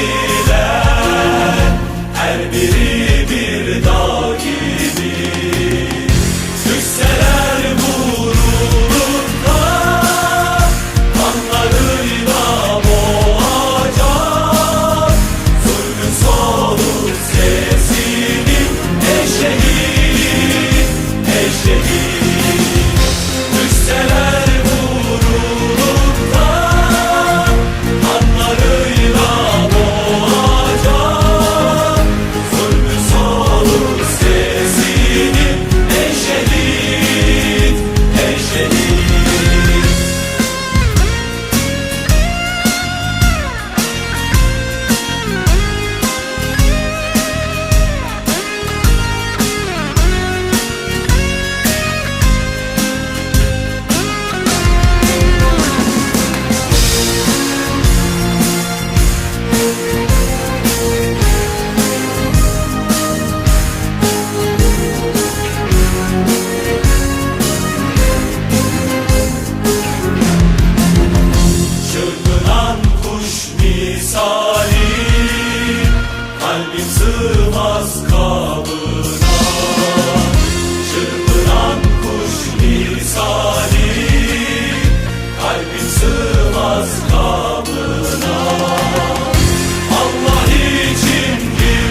City. sığmaz kabına. Çırpınan kuş lisani Kalbin sığmaz kabına. Allah için bir